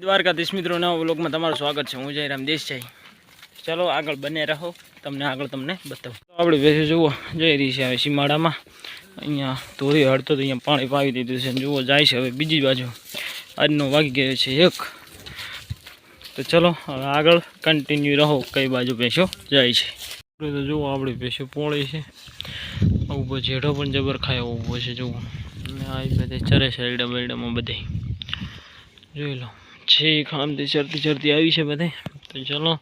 દ્વારકાધીશ મિત્રો, નવા વ્લોગમાં તમારું સ્વાગત છે. હું જયરામ દેસાઈ ચાલો આગળ બને રહો. તમને આગળ તમને બતાવું. આપણે બેસી જુઓ. જઈ રહી છે હવે સીમાડામાં અહીંયા ધોરી હડતો તો અહીંયા પાણી પાવી દીધું છે જુઓ, જાય છે હવે બીજી બાજુ. આજનો વાગી ગયો છે એક. તો ચલો હવે આગળ કન્ટિન્યુ રહો. કઈ બાજુ ભેંસો જાય છે. તો જુઓ, આપણે ભેંસો પોળી છે. ઊભો જેઠો પણ જબર ખાય ઊભો છે, જુઓ. આ બધે ચરે છે એડા બેડામાં બધે. જોઈ લો. છે ખામથી ચરતી ચરતી આવી છે બધે. તો ચલો,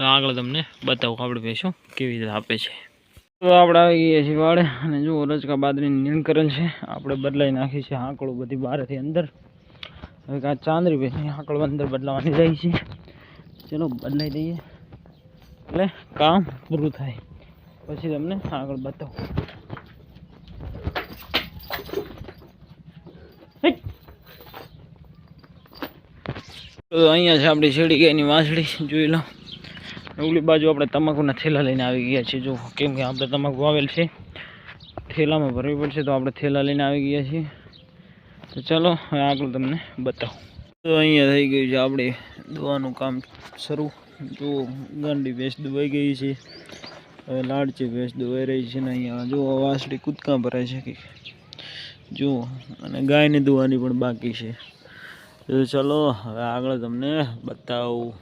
આગળ તમને બતાવું, આપણે ભેંસો કેવી રીતે આપે છે. તો આપણે આવી ગયા છીએ વાળે અને જુઓ, રજકા બાદરીની નીલકરણ છે. આપણે બદલાઈ નાખી છે આંકડું બધી બહારથી અંદર. હવે કાં ચાંદરી ભેંસની આંકડું અંદર બદલાવાની રહી છે. ચલો, બદલાઈ દઈએ. એટલે કામ પૂરું થાય. પછી તમને આગળ બતાવું. તો અહીંયા છે આપણી શેડી ગાયની વાંસળી જોઈ લો. ઓલી બાજુ આપણે તમાકુના થેલા લઈને આવી ગયા છીએ. જો, કેમ કે આપણે તમાકુ આવેલ છે, થેલામાં ભરવી પડશે તો આપણે થેલા લઈને આવી ગયા છીએ. તો ચાલો, હવે આગળ તમને બતાવું. તો અહીંયા થઈ ગયું છે આપણે દવાનું કામ શરૂ. જો, ગાંડી ભેંસ દુવાઈ ગઈ છે. હવે લાડચી ભેંસ દુવાઈ રહી છે ને અહીંયા. જો વાસળી કૂદકા ભરાય છે કે જુઓ અને ગાયને દુવાની પણ બાકી છે. તો ચલો હવે આગળ તમને બતાવું.